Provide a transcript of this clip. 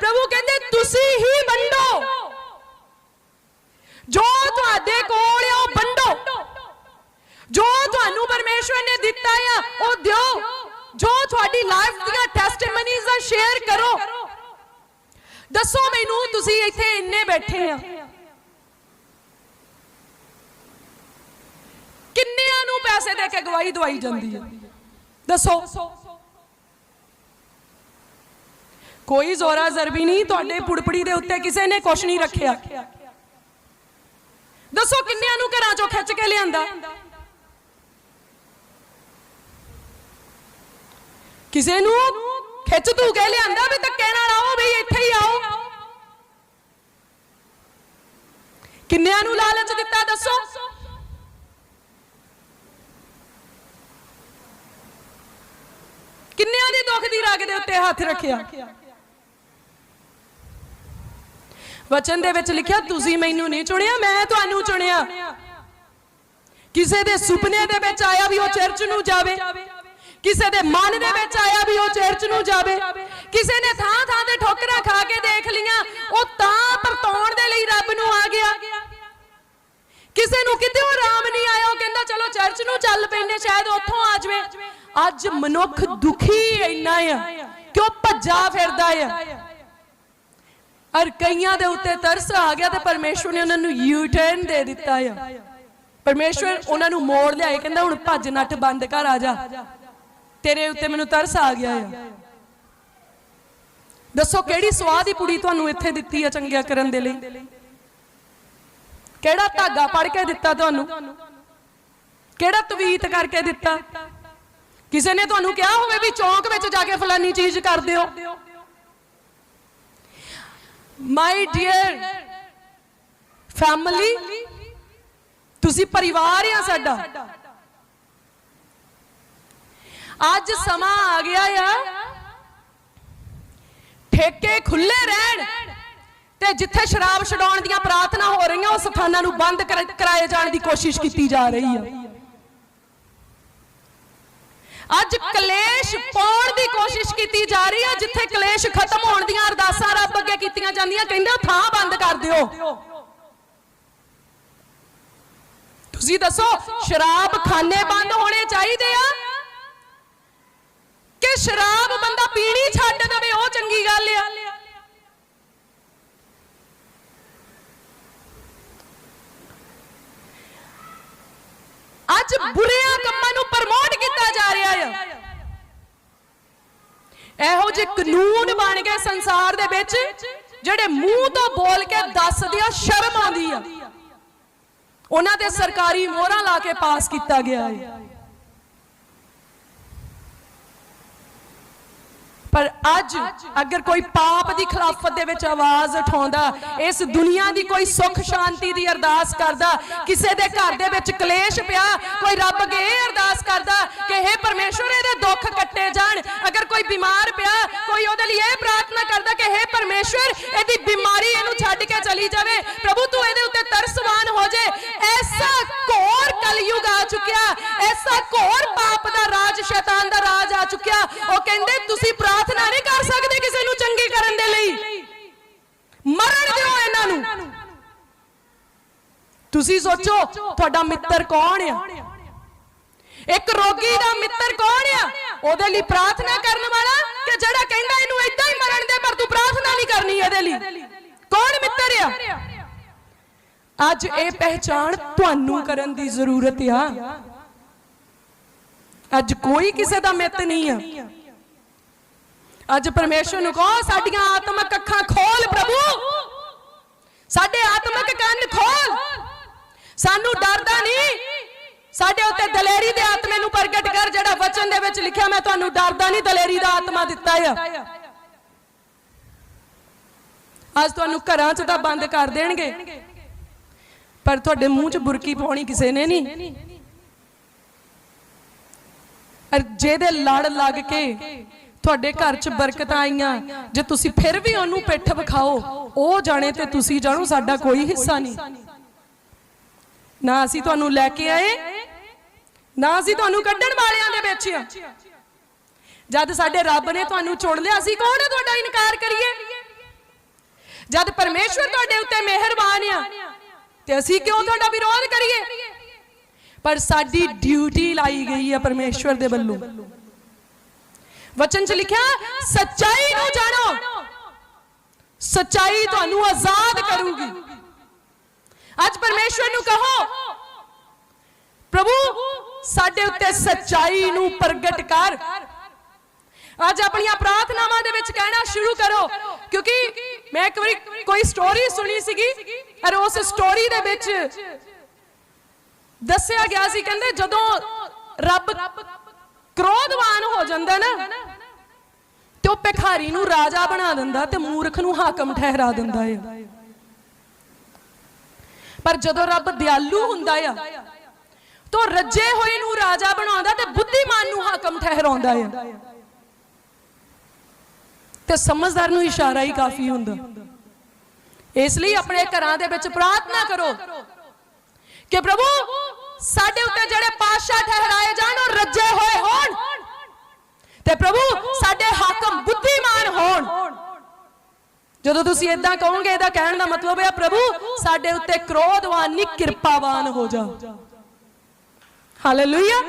ਪ੍ਰਭੂ ਕਹਿੰਦੇ, ਤੁਸੀਂ ਹੀ ਵੰਡੋ। ਜੋ ਤੁਹਾਡੇ ਕੋਲ ਆ, ਉਹ ਵੰਡੋ। ਜੋ ਤੁਹਾਨੂੰ ਪਰਮੇਸ਼ਵਰ ਨੇ ਦਿੱਤਾ ਆ, ਉਹ ਦਿਓ। ਜੋ ਤੁਹਾਡੀ ਲਾਈਫ ਦੀਆਂ ਟੈਸਟੀਮਨੀਜ਼ ਆ ਸ਼ੇਅਰ ਕਰੋ। ਦੱਸੋ ਮੈਨੂੰ, ਤੁਸੀਂ ਇੱਥੇ ਇੰਨੇ ਬੈਠੇ ਆ। ਕਿੰਨਿਆਂ ਨੂੰ ਪੈਸੇ ਦੇ ਕੇ ਗਵਾਹੀ ਦਵਾਈ ਜਾਂਦੀ ਹੈ ਦੱਸੋ। ਕੋਈ ਜ਼ੋਰਾ ਜ਼ਰਬੀ ਨਹੀਂ, ਤੁਹਾਡੇ ਪੁੜਪੜੀ ਦੇ ਉੱਤੇ ਕਿਸੇ ਨੇ ਕੁਛ ਨਹੀਂ ਰੱਖਿਆ। ਦੱਸੋ ਕਿੰਨਿਆਂ ਨੂੰ ਘਰਾਂ ਚੋਂ ਖਿੱਚ ਕੇ ਲਿਆਂਦਾ? ਕਿਸੇ ਨੂੰ ਖਿੱਚ ਤੂ ਕੇ ਲਿਆਂਦਾ ਵੀ ਧੱਕੇ ਨਾਲ ਆਓ ਵੀ ਇੱਥੇ ਹੀ ਆਓ। ਕਿੰਨਿਆਂ ਨੂੰ ਲਾਲਚ ਦਿੱਤਾ, ਦੱਸੋ? ਕਿੰਨਿਆਂ ਦੀ ਦੁੱਖ ਦੀ ਰਾਗ ਦੇ ਉੱਤੇ ਹੱਥ ਰੱਖਿਆ? ਵਚਨ ਦੇ ਵਿੱਚ ਲਿਖਿਆ, ਤੁਸੀਂ ਮੈਨੂੰ ਨਹੀਂ ਚੁਣਿਆ, ਮੈਂ ਤੁਹਾਨੂੰ ਚੁਣਿਆ। ਕਿਸੇ ਦੇ ਸੁਪਨੇ ਦੇ ਵਿੱਚ ਆਇਆ ਵੀ ਉਹ ਚਰਚ ਨੂੰ ਜਾਵੇ, ਕਿਸੇ ਦੇ ਮਨ ਦੇ ਵਿੱਚ ਆਇਆ ਵੀ ਉਹ ਚਰਚ ਨੂੰ ਜਾਵੇ, ਕਿਸੇ ਨੇ ਥਾਂ ਥਾਂ ਤੇ ਠੋਕਰਾਂ ਖਾ ਕੇ ਦੇਖ ਲੀਆਂ ਉਹ ਤਾਂ ਪਰਤਾਉਣ ਦੇ ਲਈ ਰੱਬ ਨੂੰ ਆ ਗਿਆ। ਕਿਸੇ ਨੂੰ ਕਿਤੇ ਉਹ ਆਰਾਮ ਨਹੀਂ ਆਇਆ, ਉਹ ਕਹਿੰਦਾ, ਚਲੋ ਚਰਚ ਨੂੰ ਚੱਲ ਪੈਨੇ ਸ਼ਾਇਦ ਉੱਥੋਂ ਆ ਜਾਵੇ। ਅੱਜ ਮਨੁੱਖ ਦੁਖੀ ਇੰਨਾ ਆ ਕਿ ਉਹ ਭੱਜਾ ਫਿਰਦਾ ਆ? ਔਰ ਕਈਆਂ ਦੇ ਉੱਤੇ ਤਰਸ ਆ ਗਿਆ ਤੇ ਪਰਮੇਸ਼ਵਰ ਨੇ ਉਹਨਾਂ ਨੂੰ ਯੂ ਟਰਨ ਦੇ ਦਿੱਤਾ ਆ। ਪਰਮੇਸ਼ਵਰ ਉਹਨਾਂ ਨੂੰ ਮੋੜ ਲਿਆਏ, ਕਹਿੰਦਾ ਹੁਣ ਭੱਜ ਨੱਠ, ਬੰਦ ਕਰ, ਆ ਜਾ। ਤੇਰੇ ਉੱਤੇ ਮੈਨੂੰ ਤਰਸ ਆ ਗਿਆ ਆ। ਦੱਸੋ ਕਿਹੜੀ ਸਵਾਹ ਦੀ ਪੁੜੀ ਤੁਹਾਨੂੰ ਇੱਥੇ ਦਿੱਤੀ ਆ ਚੰਗਿਆ ਕਰਨ ਦੇ ਲਈ? ਕਿਹੜਾ ਧਾਗਾ ਪੜ ਕੇ ਦਿੱਤਾ ਤੁਹਾਨੂੰ? ਕਿਹੜਾ ਤਵੀਤ ਕਰਕੇ ਦਿੱਤਾ? ਕਿਸੇ ਨੇ ਤੁਹਾਨੂੰ ਕਿਹਾ ਹੋਵੇ ਵੀ ਚੌਂਕ ਵਿੱਚ ਜਾ ਕੇ ਫਲਾਨੀ ਚੀਜ਼ ਕਰ ਦਿਓ। ਮਾਈ ਡੀਅਰ ਫੈਮਿਲੀ ਤੁਸੀਂ ਪਰਿਵਾਰ ਆ ਸਾਡਾ। ਅੱਜ ਸਮਾਂ ਆ ਗਿਆ ਆ। ਠੇਕੇ ਖੁੱਲੇ ਰਹਿਣ ਤੇ ਜਿੱਥੇ ਸ਼ਰਾਬ ਛਡਾਉਣ ਦੀਆਂ ਪ੍ਰਾਰਥਨਾ ਹੋ ਰਹੀਆਂ ਉਸ ਸਥਾਨਾਂ ਨੂੰ ਬੰਦ ਕਰਾਏ ਜਾਣ ਦੀ ਕੋਸ਼ਿਸ਼ ਕੀਤੀ ਜਾ ਰਹੀ ਆ। ਅੱਜ ਕਲੇਸ਼ ਪਾਉਣ ਦੀ ਕੋਸ਼ਿਸ਼ ਕੀਤੀ ਜਾ ਰਹੀ ਹੈ, ਜਿੱਥੇ ਕਲੇਸ਼ ਖਤਮ ਹੋਣ ਦੀਆਂ ਅਰਦਾਸਾਂ ਰੱਬ ਅੱਗੇ ਕੀਤੀਆਂ ਜਾਂਦੀਆਂ, ਕਹਿੰਦੇ ਉਹ ਥਾਂ ਬੰਦ ਕਰ ਦਿਓ। ਤੁਸੀਂ ਦੱਸੋ, ਸ਼ਰਾਬ ਖਾਨੇ ਬੰਦ ਹੋਣੇ ਚਾਹੀਦੇ ਆ? ਕਿ ਸ਼ਰਾਬ ਬੰਦਾ ਪੀਣੀ ਛੱਡ ਦੇਵੇ, ਉਹ ਚੰਗੀ ਗੱਲ ਆ। ਅੱਜ ਬੁਰਿਆਂ ਕੰਮਾਂ ਨੂੰ ਪ੍ਰਮੋਟ ਕੀਤਾ ਜਾ ਰਿਹਾ ਆ। ਇਹੋ ਜਿਹੇ ਕਾਨੂੰਨ ਬਣ ਗਏ ਸੰਸਾਰ ਦੇ ਵਿੱਚ ਜਿਹੜੇ ਮੂੰਹ ਤੋਂ ਬੋਲ ਕੇ ਦੱਸਦੇ ਆ। ਸ਼ਰਮ ਆਉਂਦੀ ਆ। ਉਹਨਾਂ ਤੇ ਸਰਕਾਰੀ ਮੋਹਰਾਂ ਲਾ ਕੇ ਪਾਸ ਕੀਤਾ ਗਿਆ ਹੈ ਪਰ ਅੱਜ ਅਗਰ ਕੋਈ ਪਾਪ ਦੀ ਖਿਲਾਫਤ ਦੇ ਵਿੱਚ ਆਵਾਜ਼ ਉਠਾਉਂਦਾ, ਇਸ ਦੁਨੀਆ ਦੀ ਕੋਈ ਸੁੱਖ ਸ਼ਾਂਤੀ ਦੀ ਅਰਦਾਸ ਕਰਦਾ, ਕਿਸੇ ਦੇ ਘਰ ਦੇ ਵਿੱਚ ਕਲੇਸ਼ ਪਿਆ, ਕੋਈ ਰੱਬ ਅੱਗੇ ਇਹ ਅਰਦਾਸ ਕਰਦਾ ਕਿ हे ਪਰਮੇਸ਼ਵਰ, ਇਹਦੇ ਦੁੱਖ ਕੱਟੇ ਜਾਣ। ਅਗਰ ਕੋਈ ਬਿਮਾਰ ਪਿਆ, ਕੋਈ ਉਹਦੇ ਲਈ ਇਹ ਪ੍ਰਾਰਥਨਾ ਕਰਦਾ ਕਿ हे ਪਰਮੇਸ਼ਵਰ, ਇਹਦੀ ਬਿਮਾਰੀ ਇਹਨੂੰ ਛੱਡ ਕੇ ਚਲੀ ਜਾਵੇ। ਪ੍ਰਭੂ, ਤੂੰ ਇਹਦੇ ਉੱਤੇ ਤਰਸਵਾਨ ਹੋ ਜੇ ਐਸਾ ਘੋਰ ਕਲਯੁਗ ਆ ਚੁੱਕਿਆ ਐਸਾ ਘੋਰ ਪਾਪ ਦਾ ਰਾਜ ਸ਼ੈਤਾਨ ਦਾ ਰਾਜ ਆ ਚੁੱਕਿਆ ਉਹ ਕਹਿੰਦੇ ਤੁਸੀਂ ਪ੍ਰਾਰਥਨਾ ਨਹੀਂ ਕਰ ਸਕਦੇ ਕਿਸੇ ਨੂੰ ਚੰਗੀ ਕਰਨ ਦੇ ਲਈ ਮਰਨ ਦਿਓ ਇਹਨਾਂ ਨੂੰ ਤੁਸੀਂ ਸੋਚੋ ਤੁਹਾਡਾ ਮਿੱਤਰ ਕੌਣ ਆ? ਇੱਕ ਰੋਗੀ ਦਾ ਮਿੱਤਰ ਕੌਣ ਆ? ਉਹਦੇ ਲਈ ਪ੍ਰਾਰਥਨਾ ਕਰਨ ਵਾਲਾ ਕਿ ਜਿਹੜਾ ਕਹਿੰਦਾ ਇਹਨੂੰ ਇਦਾਂ ਹੀ ਮਰਨ ਦੇ ਪਰ ਤੂੰ ਪ੍ਰਾਰਥਨਾ ਨਹੀਂ ਕਰਨੀ ਇਹਦੇ ਲਈ। ਕੌਣ ਮਿੱਤਰ ਆ? ਅੱਜ ਇਹ ਪਹਿਚਾਣ ਤੁਹਾਨੂੰ ਕਰਨ ਦੀ ਜ਼ਰੂਰਤ ਆ। ਅੱਜ ਕੋਈ ਕਿਸੇ ਦਾ ਮਿੱਤ ਨਹੀਂ ਆ। ਅੱਜ ਪਰਮੇਸ਼ਰ ਨੂੰ ਕਹੋ ਸਾਡੀਆਂ ਆਤਮਿਕ ਅੱਖਾਂ ਖੋਲ ਪ੍ਰਭੂ। ਸਾਡੇ ਆਤਮਿਕ ਕੰਨ ਖੋਲ। ਸਾਨੂੰ ਡਰਦਾ ਨਹੀਂ। ਸਾਡੇ ਉੱਤੇ ਦਲੇਰੀ ਦੇ ਆਤਮੇ ਨੂੰ ਪ੍ਰਗਟ ਕਰ ਜਿਹੜਾ ਵਚਨ ਦੇ ਵਿੱਚ ਲਿਖਿਆ, ਮੈਂ ਤੁਹਾਨੂੰ ਡਰਦਾ ਨਹੀਂ, ਦਲੇਰੀ ਦਾ ਆਤਮਾ ਦਿੱਤਾ ਆ। ਅੱਜ ਤੁਹਾਨੂੰ ਘਰਾਂ 'ਚ ਤਾਂ ਬੰਦ ਕਰ ਦੇਣਗੇ। ਪਰ ਤੁਹਾਡੇ ਮੂੰਹ 'ਚ ਬੁਰਕੀ ਪਾਉਣੀ ਕਿਸੇ ਨੇ ਨਹੀਂ। ਅਰ ਜਿਹਦੇ ਲੜ ਲੱਗ ਕੇ ਤੁਹਾਡੇ ਘਰ 'ਚ ਬਰਕਤਾਂ ਆਈਆਂ, ਜੇ ਤੁਸੀਂ ਫਿਰ ਵੀ ਉਹਨੂੰ ਪਿੱਠ ਵਿਖਾਓ, ਉਹ ਜਾਣੇ ਤੇ ਤੁਸੀਂ ਜਾਣੋ, ਸਾਡਾ ਕੋਈ ਹਿੱਸਾ ਨਹੀਂ। ਨਾ ਅਸੀਂ ਤੁਹਾਨੂੰ ਲੈ ਕੇ ਆਏ, ਨਾ ਅਸੀਂ ਤੁਹਾਨੂੰ ਕੱਢਣ ਵਾਲਿਆਂ ਦੇ ਵਿੱਚ ਆ। ਜਦ ਸਾਡੇ ਰੱਬ ਨੇ ਤੁਹਾਨੂੰ ਚੁਣ ਲਿਆ, ਅਸੀਂ ਕੌਣ ਹੈ ਤੁਹਾਡਾ ਇਨਕਾਰ ਕਰੀਏ? ਜਦ ਪਰਮੇਸ਼ਵਰ ਤੁਹਾਡੇ ਉੱਤੇ ਮਿਹਰਬਾਨ ਆ, ਤੇ ਅਸੀਂ ਕਿਉਂ ਤੁਹਾਡਾ ਵਿਰੋਧ ਕਰੀਏ? ਪਰ ਸਾਡੀ ਡਿਊਟੀ ਲਾਈ ਗਈ ਹੈ ਪਰਮੇਸ਼ਵਰ ਦੇ ਵੱਲੋਂ। ਵਚਨ 'ਚ ਲਿਖਿਆ, ਸੱਚਾਈ ਨੂੰ ਜਾਣੋ, ਸੱਚਾਈ ਤੁਹਾਨੂੰ ਆਜ਼ਾਦ ਕਰੂਗੀ। ਅੱਜ ਪਰਮੇਸ਼ਵਰ ਨੂੰ ਕਹੋ, ਪ੍ਰਭੂ, ਸਾਡੇ ਉੱਤੇ ਸੱਚਾਈ ਨੂੰ ਪ੍ਰਗਟ ਕਰ। ਅੱਜ ਆਪਣੀਆਂ ਪ੍ਰਾਰਥਨਾਵਾਂ ਦੇ ਵਿੱਚ ਕਹਿਣਾ ਸ਼ੁਰੂ ਕਰੋ, ਕਿਉਂਕਿ ਮੈਂ ਇੱਕ ਵਾਰੀ ਕੋਈ ਸਟੋਰੀ ਸੁਣੀ ਸੀਗੀ, ਔਰ ਉਸ ਸਟੋਰੀ ਦੇ ਵਿੱਚ ਦੱਸਿਆ ਗਿਆ ਸੀ, ਕਹਿੰਦੇ ਜਦੋਂ ਰੱਬ ਕ੍ਰੋਧਵਾਨ ਹੋ ਜਾਂਦਾ ਨਾ, ਤੇ ਉਹ ਭਿਖਾਰੀ ਨੂੰ ਰਾਜਾ ਬਣਾ ਦਿੰਦਾ ਤੇ ਮੂਰਖ ਨੂੰ ਹਾਕਮ ਠਹਿਰਾ ਦਿੰਦਾ ਹੈ ਪਰ ਜਦੋਂ ਰੱਬ ਦਿਆਲੂ ਹੁੰਦਾ ਆ, ਤਾਂ ਰੱਜੇ ਹੋਏ ਨੂੰ ਰਾਜਾ ਬਣਾਉਂਦਾ ਤੇ ਬੁੱਧੀਮਾਨ ਨੂੰ ਹਾਕਮ ਠਹਿਰਾਉਂਦਾ ਆ। ਤੇ ਸਮਝਦਾਰ ਨੂੰ ਇਸ਼ਾਰਾ ਹੀ ਕਾਫੀ ਹੁੰਦਾ। ਇਸ ਲਈ ਆਪਣੇ ਘਰਾਂ ਦੇ ਵਿੱਚ ਪ੍ਰਾਰਥਨਾ ਕਰੋ ਕਿ ਪ੍ਰਭੂ, ਸਾਡੇ ਉੱਤੇ ਜਿਹੜੇ ਪਾਤਸ਼ਾਹ ਠਹਿਰਾਏ ਜਾਣ ਉਹ ਰੱਜੇ ਹੋਏ ਹੋਣ। ਤੇ ਪ੍ਰਭੂ, ਸਾਡੇ ਹਾਕਮ ਬੁੱਧੀਮਾਨ ਹੋਣ। ਜਦੋਂ ਤੁਸੀਂ ਇਦਾਂ ਕਹੋਗੇ ਇਹਦਾ ਕਹਿਣ ਦਾ ਮਤਲਬ ਹੈ, ਪ੍ਰਭੂ, ਸਾਡੇ ਉੱਤੇ ਕ੍ਰੋਧਵਾਨ ਨਹੀਂ ਕਿਰਪਾਵਾਨ ਹੋ ਜਾ। ਹਾਲੇਲੂਇਆ